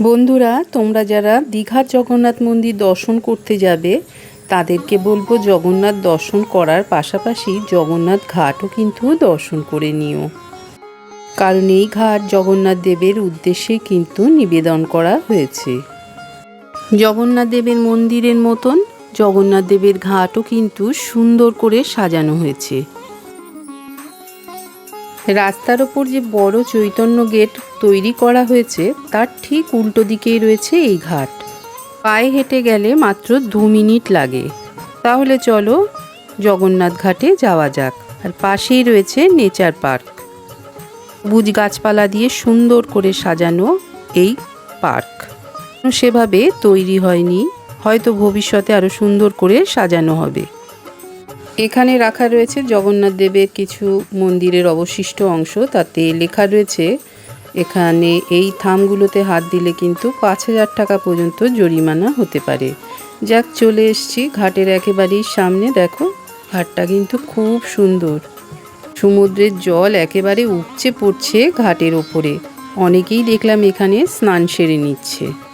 বন্ধুরা, তোমরা যারা দীঘার জগন্নাথ মন্দির দর্শন করতে যাবে, তাদেরকে বলব জগন্নাথ দর্শন করার পাশাপাশি জগন্নাথ ঘাটও কিন্তু দর্শন করে নিও। কারণ এই ঘাট জগন্নাথ দেবের উদ্দেশ্যে কিন্তু নিবেদন করা হয়েছে। জগন্নাথ দেবের মন্দিরের মতন জগন্নাথ দেবের ঘাটও কিন্তু সুন্দর করে সাজানো হয়েছে। রাস্তার ওপর যে বড় চৈতন্য গেট তৈরি করা হয়েছে, তার ঠিক উল্টো দিকেই রয়েছে এই ঘাট। পায়ে হেঁটে গেলে মাত্র দু মিনিট লাগে। তাহলে চলো জগন্নাথ ঘাটে যাওয়া যাক। আর পাশেই রয়েছে নেচার পার্ক। বুজ গাছপালা দিয়ে সুন্দর করে সাজানো এই পার্ক। সেভাবে তৈরি হয়নি। হয়তো ভবিষ্যতে আরও সুন্দর করে সাজানো হবে। এখানে রাখা রয়েছে জগন্নাথ দেবের কিছু মন্দিরের অবশিষ্ট অংশ। তাতে লেখা রয়েছে, এখানে এই থামগুলোতে হাত দিলে কিন্তু পাঁচ হাজার টাকা পর্যন্ত জরিমানা হতে পারে। যাক, চলে এসছি ঘাটের একেবারেই সামনে। দেখো, ঘাটটা কিন্তু খুব সুন্দর। সমুদ্রের জল একেবারে উপচে পড়ছে ঘাটের ওপরে। অনেকেই দেখলাম এখানে স্নান সেরে নিচ্ছে।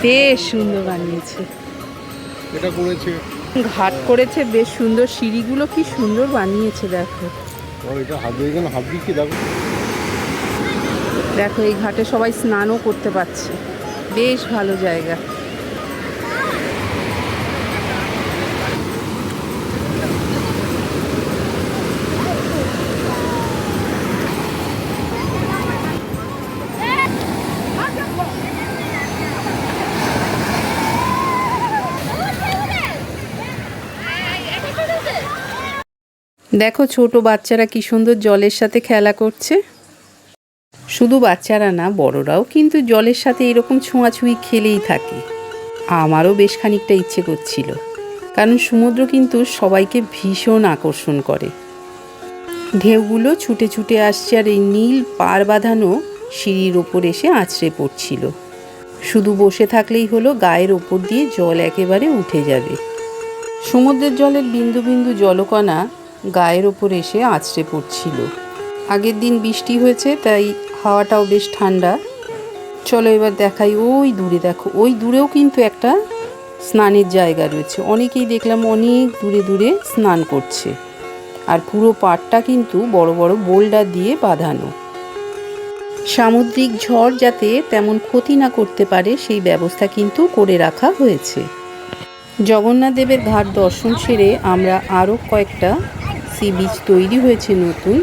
বেশ সুন্দর বানিয়েছে। এটা করেছে? ঘাট করেছে বেশ সুন্দর। সিঁড়িগুলো কি সুন্দর বানিয়েছে দেখো। ও এটা হাত দিয়ে কেন হাত দিয়ে দেখো? দেখো এই ঘাটে সবাই স্নানও করতে পারছে। বেশ ভালো জায়গা। দেখো ছোট বাচ্চারা কি সুন্দর জলের সাথে খেলা করছে। শুধু বাচ্চারা না, বড়রাও কিন্তু জলের সাথে এরকম ছোঁয়াছুঁই খেলেই থাকে। আমারও বেশ খানিকটা ইচ্ছে করছিল, কারণ সমুদ্র কিন্তু সবাইকে ভীষণ আকর্ষণ করে। ঢেউগুলো ছুটে ছুটে আসছে আর এই নীল পার বাঁধানো সিঁড়ির ওপর এসে আছড়ে পড়ছিল। শুধু বসে থাকলেই হলো, গায়ের ওপর দিয়ে জল একেবারে উঠে যাবে। সমুদ্রের জলের বিন্দু বিন্দু জলকণা গায়ের ওপর এসে আছড়ে পড়ছিল। আগের দিন বৃষ্টি হয়েছে, তাই হাওয়াটাও বেশ ঠান্ডা। চলো এবার দেখাই, ওই দূরে দেখো, ওই দূরেও কিন্তু একটা স্নানের জায়গা রয়েছে। অনেকেই দেখলাম অনেক দূরে দূরে স্নান করছে। আর পুরো পাড়টা কিন্তু বড় বড় বোল্ডার দিয়ে বাঁধানো। সামুদ্রিক ঝড় যাতে তেমন ক্ষতি না করতে পারে, সেই ব্যবস্থা কিন্তু করে রাখা হয়েছে। জগন্নাথ দেবের ঘাট দর্শন সেরে আমরা আরও কয়েকটা সি বিচ তৈরি হয়েছে নতুন,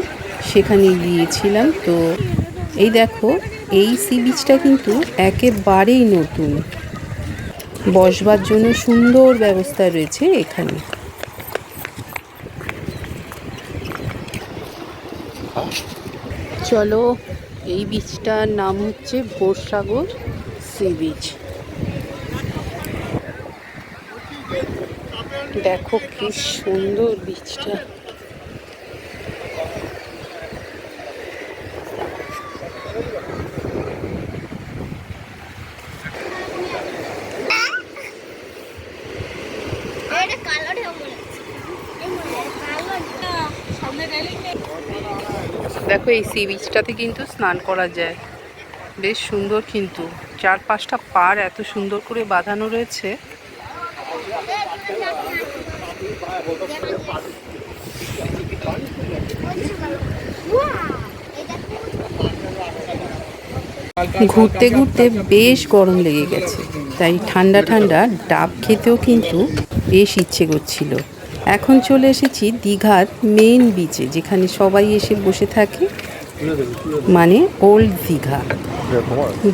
সেখানে গিয়েছিলাম। তো এই দেখো, এই সি বিচটা কিন্তু একেবারেই নতুন। বসবার জন্য সুন্দর ব্যবস্থা রয়েছে এখানে। চলো, এই বিচটার নাম হচ্ছে ভোরসাগর সি বিচ। দেখো কি সুন্দর বিচটা এটা কালো ঢেউ মনে হচ্ছে। এই মনে হয় কালো ঢেউ। সামনে রেলিং নেই। দেখো এই সি বিচটাতে কিন্তু স্নান করা যায়। বেশ সুন্দর কিন্তু। চার পাঁচটা পার এত সুন্দর করে বাঁধানো রয়েছে। ঘুরতে ঘুরতে বেশ গরম লেগে গেছে। তাই ঠান্ডা ঠান্ডা ডাব খেতেও কিন্তু বেশ ইচ্ছে করছিল। এখন চলে এসেছি দীঘার মেন বিচে যেখানে সবাই এসে বসে থাকে। মানে ওল্ড দীঘা।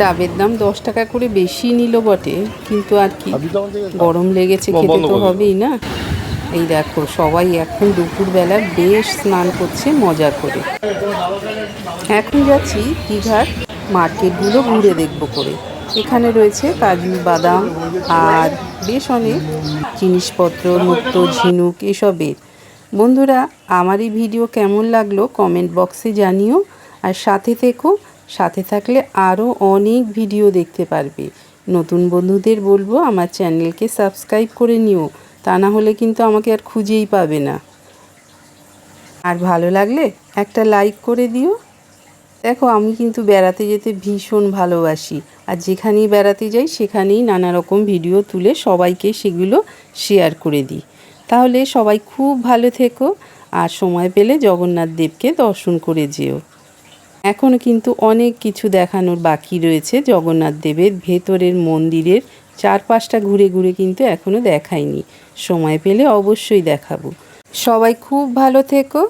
ডাবের দাম দশ টাকা করে বেশি নিল বটে কিন্তু আর কি গরম লেগেছে খেতে তো হবেই না। এই দেখো সবাই এখন দুপুরবেলা বেশ স্নান করছে মজা করে। এখন যাচ্ছি দীঘার মার্কেটগুলো ঘুরে দেখব করে। এখানে রয়েছে কাজু, বাদাম আর বেশ অনেক জিনিসপত্র, মুক্ত ঝিনুক এসবের। বন্ধুরা, আমার এই ভিডিও কেমন লাগল কমেন্ট বক্সে জানিও। আর সাথে থেকো, সাথে থাকলে আরও অনেক ভিডিও দেখতে পারবে। নতুন বন্ধুদের বলব, আমার চ্যানেলকে সাবস্ক্রাইব করে নিও। তা না হলে কিন্তু আমাকে আর খুঁজেই পাবে না। আর ভালো লাগলে একটা লাইক করে দিও। দেখো, আমি কিন্তু বেড়াতে যেতে ভীষণ ভালোবাসি। আর যেখানেই বেড়াতে যাই, সেখানেই নানা রকম ভিডিও তুলে সবাইকে সেগুলো শেয়ার করে দিই। তাহলে সবাই খুব ভালো থেকো আর সময় পেলে জগন্নাথ দেবকে দর্শন করে যেও। এখনও কিন্তু অনেক কিছু দেখানোর বাকি রয়েছে জগন্নাথ দেবের ভেতরের মন্দিরের চারপাশটা ঘুরে ঘুরে কিন্তু এখনও দেখাইনি। সময় পেলে অবশ্যই দেখাবো। সবাই খুব ভালো থেকো।